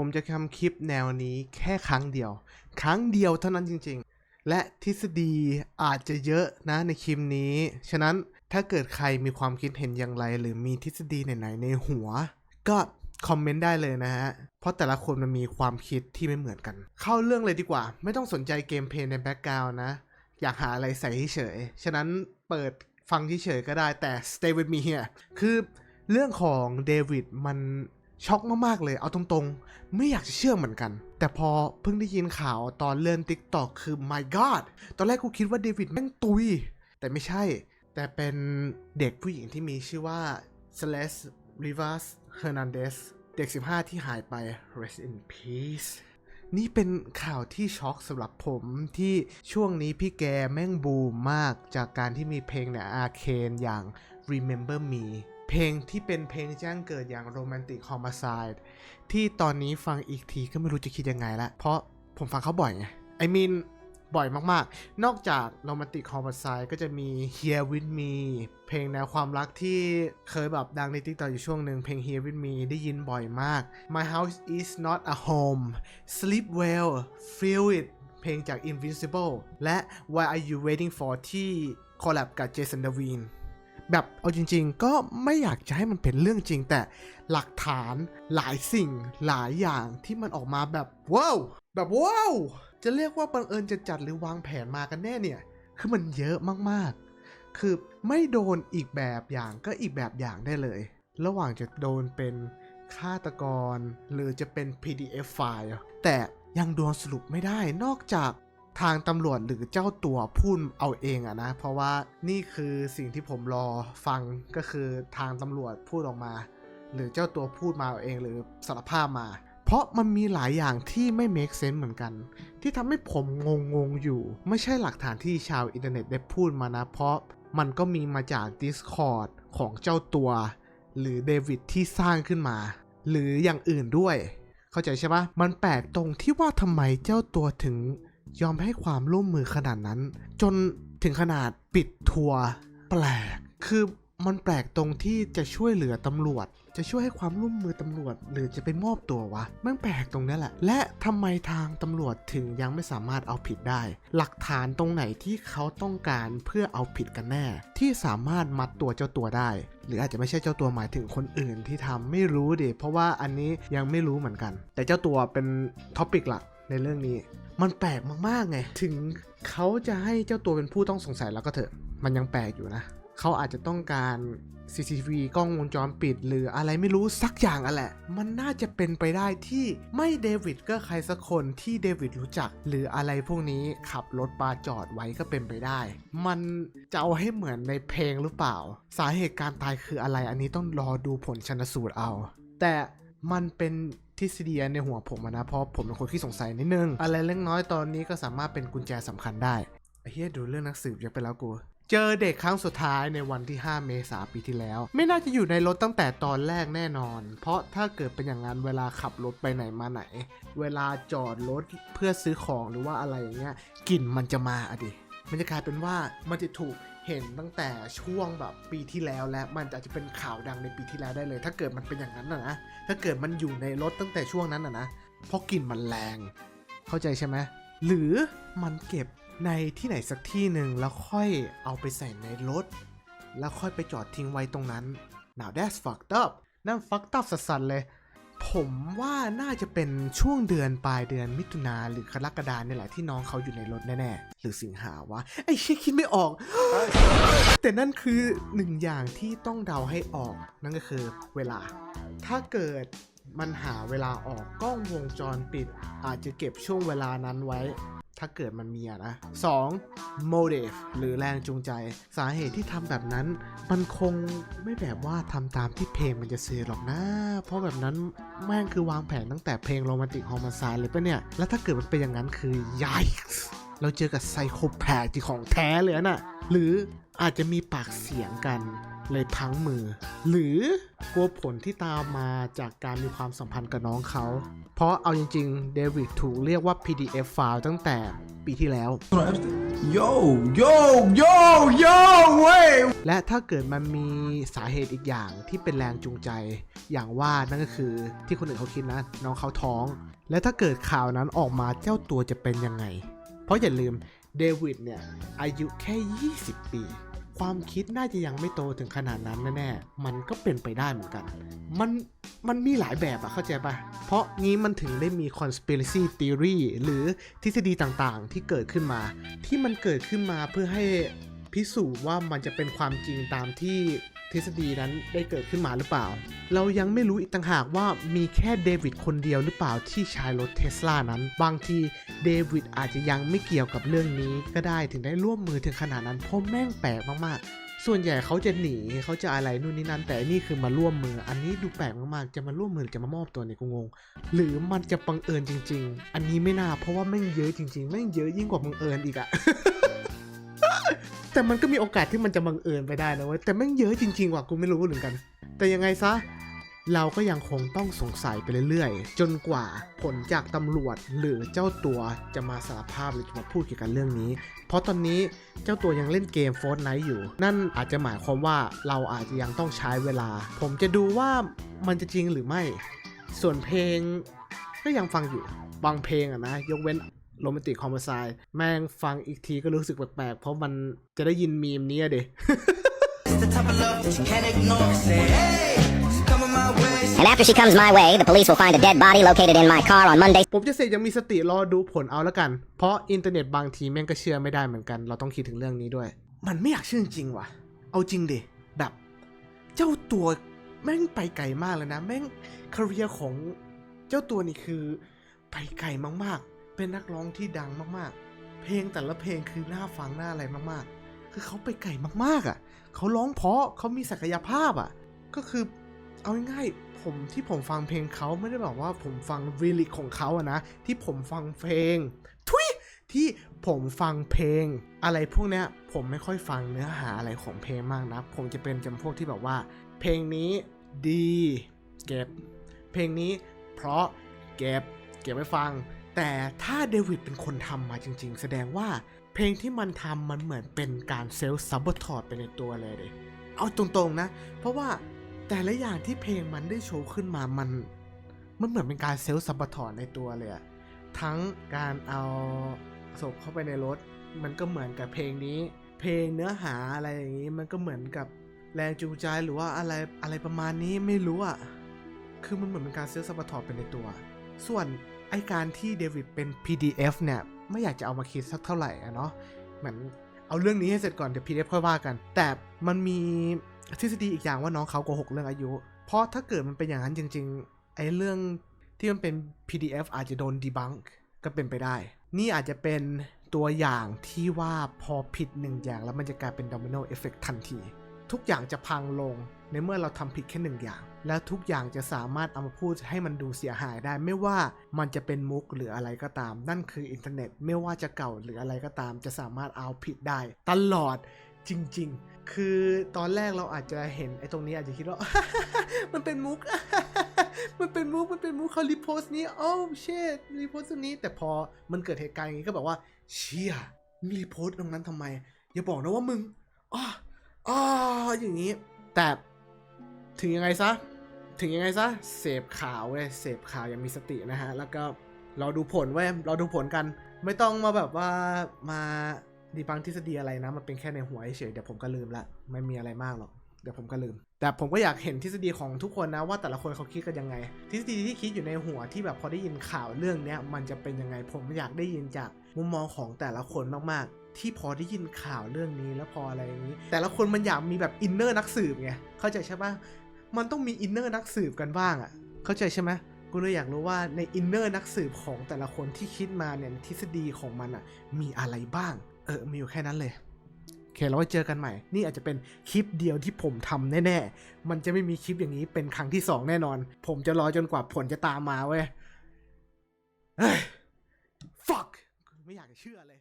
ผมจะทำคลิปแนวนี้แค่ครั้งเดียว ครั้งเดียวเท่านั้นจริงๆ และทฤษฎีอาจจะเยอะนะในคลิปนี้ ฉะนั้นถ้าเกิดใครมีความคิดเห็นอย่างไร หรือมีทฤษฎีไหนๆในหัว ก็คอมเมนต์ได้เลยนะฮะ เพราะแต่ละคนมันมีความคิดที่ไม่เหมือนกัน เข้าเรื่องเลยดีกว่า ไม่ต้องสนใจเกมเพลย์ในแบ็กกราวน์นะ อยากหาอะไรใส่เฉย ฉะนั้นเปิดฟังเฉยก็ได้แต่ stay with me here คือเรื่องของเดวิดมัน ช็อกมากๆเลยเอาตรงๆ ไม่อยากจะเชื่อเหมือนกัน แต่พอเพิ่งได้ยินข่าวตอนเลื่อน TikTok คือ my god ตอนแรกกูคิดว่าเดวิดแม่งตุย แต่ไม่ใช่ แต่เป็นเด็กผู้หญิงที่มีชื่อว่า Celeste Rivas Hernandez เด็ก 15 ที่หายไป rest in peace นี่เป็นข่าวที่ช็อกสำหรับผมที่ช่วงนี้พี่แกแม่งบูมมากจากการที่มีเพลงในอาเคนอย่าง Remember Me เพลงที่เป็นเพลงแจ้งเกิดอย่าง Romantic Homicide ที่ตอนนี้ฟังอีกทีก็ไม่รู้จะคิดยังไงละเพราะผมฟังเขาบ่อยไง I mean บ่อยมากๆ นอกจาก Romantic Homicide ก็จะมี Here With Me เพลงแนวความรักที่เคยแบบดังใน TikTok อยู่ช่วงหนึ่งเพลง Here With Me ได้ยินบ่อยมาก My House Is Not a Home Sleep Well Feel It เพลงจาก Invincible และ Why Are You Waiting For ที่คอลแลบกับ Jason Derulo แบบเอาจริง ๆ ก็ไม่อยากจะให้มันเป็นเรื่องจริง แต่หลักฐานหลายสิ่งหลายอย่างที่มันออกมาแบบว้าวแบบว้าวจะเรียกว่าบังเอิญจะจัดหรือวางแผนมากันแน่เนี่ยคือมันเยอะมากๆ คือไม่โดนอีกแบบอย่างก็อีกแบบอย่างได้เลย ระหว่างจะโดนเป็นฆาตกร หรือจะเป็น PDF ไฟล์แต่ยังโดนสรุปไม่ได้นอกจาก ทางตำรวจหรือเจ้าตัวพูดเอาเองอะนะ เพราะว่านี่คือสิ่งที่ผมรอฟังก็คือทางตำรวจพูดออกมา หรือเจ้าตัวพูดมาเอาเองหรือสารภาพมา เพราะมันมีหลายอย่างที่ไม่ make sense เหมือนกัน ที่ทำให้ผมงงงอยู่ ไม่ใช่หลักฐานที่ชาวอินเทอร์เน็ตได้พูดมานะ เพราะมันก็มีมาจาก Discord ของเจ้าตัว หรือเดวิดที่สร้างขึ้นมา หรืออย่างอื่นด้วย เข้าใจใช่ปะมันแปลกตรงที่ว่าทำไมเจ้าตัวถึง ยอมให้ความร่วมมือขนาดนั้น จนถึงขนาดปิดทัวร์แปลก คือมันแปลกตรงที่จะช่วยเหลือตำรวจ จะช่วยให้ความร่วมมือตำรวจ หรือจะไปมอบตัววะมันแปลกตรงนี้แหละ และทำไมทางตำรวจถึงยังไม่สามารถเอาผิดได้ หลักฐานตรงไหนที่เขาต้องการเพื่อเอาผิดกันแน่ ที่สามารถมัดตัวเจ้าตัวได้ หรืออาจจะไม่ใช่เจ้าตัวหมายถึงคนอื่นที่ทำไม่รู้ดิเพราะว่าอันนี้ยังไม่รู้เหมือนกัน แต่เจ้าตัวเป็นท็อปิกหลัก ในเรื่องนี้ มันแปลกมากๆไง ถึงเขาจะให้เจ้าตัวเป็นผู้ต้องสงสัยแล้วก็เถอะ มันยังแปลกอยู่นะ เขาอาจจะต้องการ CCTV กล้องวงจรปิด หรืออะไรไม่รู้สักอย่างอะแหละ มันน่าจะเป็นไปได้ที่ไม่เดวิดก็ใครสักคนที่เดวิดรู้จัก หรืออะไรพวกนี้ขับรถปาจอดไว้ก็เป็นไปได้ มันจะเอาให้เหมือนในเพลงหรือเปล่า สาเหตุการตายคืออะไร อันนี้ต้องรอดูผลชันสูตรเอา แต่มันเป็น ทฤษฎีในหัวผมนะเพราะผมเป็นคนที่สงสัยนิดนึง อะไรเล็กน้อยตอนนี้ก็สามารถเป็นกุญแจสำคัญได้เฮียดูเรื่องนักสืบยอะไปแล้วกูเจอเด็กครั้งสุดท้ายในวันที่ 5 เมษายนปีที่แล้ว ไม่น่าจะอยู่ในรถตั้งแต่ตอนแรกแน่นอน เพราะถ้าเกิดเป็นอย่างนั้นเวลาขับรถไปไหนมาไหน เวลาจอดรถเพื่อซื้อของหรือว่าอะไรอย่างเงี้ยกลิ่นมันจะมาอะดิ มันจะกลายเป็นว่ามันจะถูกเห็นตั้งแต่ช่วงแบบปีที่แล้วและมันอาจจะเป็นข่าวดังในปีที่แล้วได้เลย ถ้าเกิดมันเป็นอย่างนั้นนะนะถ้าเกิดมันอยู่ในรถตั้งแต่ช่วงนั้นนะนะเพราะกลิ่นมันแรง เข้าใจใช่ไหมหรือมันเก็บในที่ไหนสักที่หนึ่งแล้วค่อยเอาไปใส่ในรถ แล้วค่อยไปจอดทิ้งไว้ตรงนั้น now that's fucked up นั่น fucked up สัสๆเลย ผมว่าน่าจะเป็นช่วงเดือนปลายเดือนมิถุนาหรือกรกฎาเนี่ยแหละที่น้องเขาอยู่ในรถแน่ๆ หรือสิงหาวะ ไอ้เชี่ยคิดไม่ออก แต่นั่นคือหนึ่งอย่างที่ต้องเดาให้ออก นั่นก็คือเวลา ถ้าเกิดมันหาเวลาออกกล้องวงจรปิด อาจจะเก็บช่วงเวลานั้นไว้ ถ้าเกิดมันมีอะนะ 2. motive หรือแรงจูงใจ สาเหตุที่ทำแบบนั้น มันคงไม่แบบว่าทำตามที่เพลงมันจะสื่อหรอกนะ เพราะแบบนั้นแม่งคือวางแผนตั้งแต่เพลงโรแมนติกฮอร์โมนซายเลยปะเนี่ย แล้วถ้าเกิดมันเป็นอย่างนั้นคือ yikes เราเจอกับไซโคแพทที่ของแท้เลยน่ะ หรืออาจจะมีปากเสียงกัน เลยพลังมือ หรือกลัวผลที่ตามมาจากการมีความสัมพันธ์กับน้องเขาพเพราะเอาจริงๆเดวิดถูกเรียกว่า PDF ไฟล์ตั้งแต่ปีที่แล้ว Yo, yo, yo, yo, wait. และถ้าเกิดมันมีสาเหตุอีกอย่างที่เป็นแรงจูงใจ อย่างว่านั่นก็คือที่คนอื่นเขาคิดนะ น้องเขาท้อง และถ้าเกิดข่าวนั้นออกมาเจ้าตัวจะเป็นยังไง เพราะอย่าลืมเดวิดเนี่ยอายุแค่ 20 ปี ความคิดน่าจะยังไม่โตถึงขนาดนั้นแน่ๆ มันก็เป็นไปได้เหมือนกัน มัน มันมีหลายแบบอะเข้าใจปะเพราะงี้มันถึงได้มี conspiracy theory หรือทฤษฎีต่างๆ ที่เกิดขึ้นมา ที่มันเกิดขึ้นมาเพื่อให้ พิสูจน์ว่ามันจะเป็นความจริงตามที่ทฤษฎีนั้นได้เกิดขึ้นมาหรือเปล่า เรายังไม่รู้อีกต่างหากว่ามีแค่เดวิดคนเดียวหรือเปล่าที่ใช้รถเทสลานั้น บางทีเดวิดอาจจะยังไม่เกี่ยวกับเรื่องนี้ก็ได้ถึงได้ร่วมมือถึงขนาดนั้นเพราะแม่งแปลกมากๆส่วนใหญ่เขาจะหนีเขาจะอะไรนู่นนี่นั่นแต่นี่คือมาร่วมมือ อันนี้ดูแปลกมากๆจะมาร่วมมือหรือจะมามอบตัวเนี่ยกูงง หรือมันจะบังเอิญจริง ๆ อันนี้ไม่น่าเพราะว่าแม่งเยอะจริงๆแม่งเยอะยิ่งกว่าบังเอิญอีกอะ แต่มันก็มีโอกาสที่มันจะบังเอิญไปได้นะเว้ยแต่แม่งเยอะจริงๆว่ะกูไม่รู้เหมือนกัน แต่ยังไงซะเราก็ยังคงต้องสงสัยไปเรื่อยๆ จนกว่าผลจากตำรวจหรือเจ้าตัวจะมาสารภาพหรือจะมาพูดเกี่ยวกับเรื่องนี้ เพราะตอนนี้เจ้าตัวยังเล่นเกม Fortnite อยู่ นั่นอาจจะหมายความว่าเราอาจจะยังต้องใช้เวลา ผมจะดูว่ามันจะจริงหรือไม่ ส่วนเพลงก็ยังฟังอยู่ บางเพลงอะนะ ยกเว้น โรแมนติกคอมเมอร์ไซแม่งฟังอีกทีก็รู้สึกแปลกๆ เพราะมันจะได้ยินมีมเนี้ยเด It's the type of love that you can't ignore. Say, hey, she's coming my way. And after she comes my way, the police will find a dead body located in my car on Monday. ผมจะเสกยังมีสติรอดูผลเอาแล้วกัน เพราะอินเทอร์เน็ตบางทีแม่งก็เชื่อไม่ได้เหมือนกัน เราต้องคิดถึงเรื่องนี้ด้วย มันไม่อยากเชื่อจริงว่ะ เอาจริงดิ แบบ เจ้าตัวแม่งไปไกลมากเลยนะ แม่งคาเรียของเจ้าตัวนี่คือไปไกลมากๆ เป็นนักร้องที่ดังมากๆ เพลงแต่ละเพลงคือน่าฟังน่าอะไรมากๆ คือเขาไปไกลมากๆอะ เขาร้องเพราะเขามีศักยภาพอะ ก็คือเอาง่ายๆผมที่ผมฟังเพลงเขาไม่ได้บอกว่าผมฟังวีลิกของเขาอะนะ ที่ผมฟังเพลง ทุยที่ผมฟังเพลง อะไรพวกเนี้ยผมไม่ค่อยฟังเนื้อหาอะไรของเพลงมากนะ ผมจะเป็นจำพวกที่แบบว่า เพลงนี้ดีเก็บ เพลงนี้เพราะเก็บเก็บไว้ฟัง แต่ถ้าเดวิดเป็นคนทำมาจริง ๆ แสดงว่าเพลงที่มันทำมันเหมือนเป็นการเซลล์ซับบอทอดไปในตัวเลยเดยเอาตรงๆนะ เพราะว่าแต่ละอย่างที่เพลงมันได้โชว์ขึ้นมามันมันเหมือนเป็นการเซลล์ซับบอทอดในตัวเลยอะทั้งการเอาศพเข้าไปในรถ มันก็เหมือนกับเพลงนี้ เพลงเนื้อหาอะไรอย่างนี้มันก็เหมือนกับแรงจูงใจหรือว่าอะไรอะไรประมาณนี้ไม่รู้อะคือมันเหมือนเป็นการเซลล์ซับบอทอดไปในตัว ส่วน ไอการที่เดวิดเป็น PDF เนี่ยไม่อยากจะเอามาคิดสักเท่าไหร่อะเนาะเหมือนเอาเรื่องนี้ให้เสร็จก่อนเดี๋ยว PDF ค่อยว่ากัน แต่มันมีทฤษฎีอีกอย่างว่าน้องเขาโกหกเรื่องอายุ เพราะถ้าเกิดมันเป็นอย่างนั้นจริง ๆ ไอเรื่องที่มันเป็น PDF อาจจะโดนดีบังก็เป็นไปได้ นี่อาจจะเป็นตัวอย่างที่ว่าพอผิดหนึ่งอย่างแล้วมันจะกลายเป็นด o มิโนเอฟเฟกทันที ทุกอย่างจะพังลง ในเมื่อเราทำผิดแค่หนึ่งอย่าง และทุกอย่างจะสามารถเอามาพูดให้มันดูเสียหายได้ ไม่ว่ามันจะเป็นมุกหรืออะไรก็ตาม นั่นคืออินเทอร์เน็ต ไม่ว่าจะเก่าหรืออะไรก็ตาม จะสามารถเอาผิดได้ ตลอดจริง ๆ คือตอนแรกเราอาจจะเห็นไอ้ตรงนี้อาจจะคิดว่า มันเป็นมุก มันเป็นมุก มันเป็นมุกเขารีโพสต์นี้ โอ้เชดรีโพสต์ตรงนี้ แต่พอมันเกิดเหตุการณ์อย่างนี้ก็แบบว่า เชี่ยมีรีโพสต์ตรงนั้นทำไม อย่าบอกนะว่ามึงอ้ออ้ออย่างนี้ แต่ ถึงยังไงซะ ถึงยังไงซะ เสพข่าวเว้ยเสพข่าวย่างมีสตินะฮะ แล้วก็เราดูผลเว้ยเราดูผลกัน ไม่ต้องมาแบบว่ามาดีบังทฤษฎีอะไรนะ มันเป็นแค่ในหัวเฉยเดี๋ยวผมก็ลืมละ ไม่มีอะไรมากหรอก เดี๋ยวผมก็ลืม แต่ผมก็อยากเห็นทฤษฎีของทุกคนนะ ว่าแต่ละคนเขาคิดกันยังไง ทฤษฎีที่คิดอยู่ในหัวที่แบบพอได้ยินข่าวเรื่องเนี้ยมันจะเป็นยังไง ผมอยากได้ยินจากมุมมองของแต่ละคนมากๆ ที่พอได้ยินข่าวเรื่องนี้แล้วพออะไรอย่างนี้ แต่ละคนมันอยากมีแบบอินเนอร์นักสืบไง เข้าใจใช่ปะ มันต้องมีอินเนอร์นักสืบกันบ้างอะ่ะ เข้าใจใช่ไหมกูเลยอยากรู้ว่าในอินเนอร์นักสืบของแต่ละคนที่คิดมาเนี่ยทฤษฎีของมันอะ่ะ มีอะไรบ้าง เออ มีอยู่แค่นั้นเลยโอเคเราไว้เจอกันใหม่ นี่อาจจะเป็นคลิปเดียวที่ผมทำแน่ๆ มันจะไม่มีคลิปอย่างนี้เป็นครั้งที่สองแน่นอน ผมจะรอจนกว่าผลจะตามมาเว้ยเฮ้ย fuck ไม่อยากจะเชื่อเลย